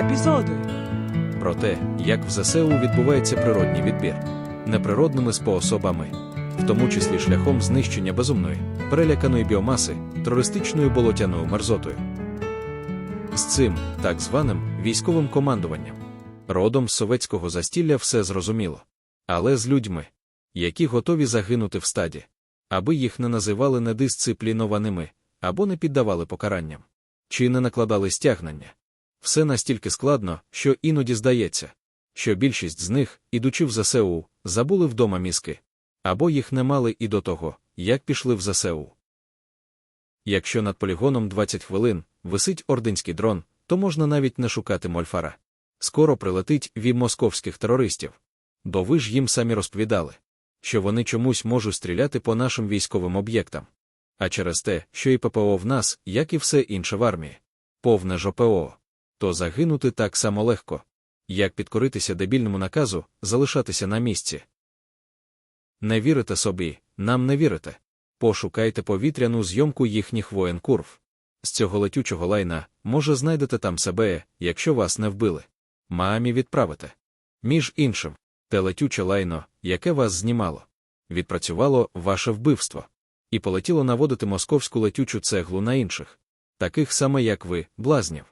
епізоди. про те, як в ЗСУ відбувається природній відбір, неприродними способами, в тому числі шляхом знищення безумної, переляканої біомаси, терористичною болотяною мерзотою. З цим, так званим військовим командуванням, родом з совєтського застілля все зрозуміло, але з людьми, які готові загинути в стаді, аби їх не називали недисциплінованими або не піддавали покаранням, чи не накладали стягнення. Все настільки складно, що іноді здається, що більшість з них, ідучи в ЗСУ, забули вдома мізки, або їх не мали і до того, як пішли в ЗСУ. Якщо над полігоном 20 хвилин висить орденський дрон, то можна навіть не шукати мольфара. Скоро прилетить вів московських терористів. Бо ви ж їм самі розповідали, що вони чомусь можуть стріляти по нашим військовим об'єктам. А через те, що і ППО в нас, як і все інше в армії, повне ЖПО, то загинути так само легко, як підкоритися дебільному наказу, залишатися на місці. Не вірите собі, нам не вірите. Пошукайте повітряну зйомку їхніх воєнкурв. З цього летючого лайна, може, знайдете там себе, якщо вас не вбили. Мамі відправите. Між іншим, те летюче лайно, яке вас знімало, відпрацювало ваше вбивство, і полетіло наводити московську летючу цеглу на інших, таких саме як ви, блазнів.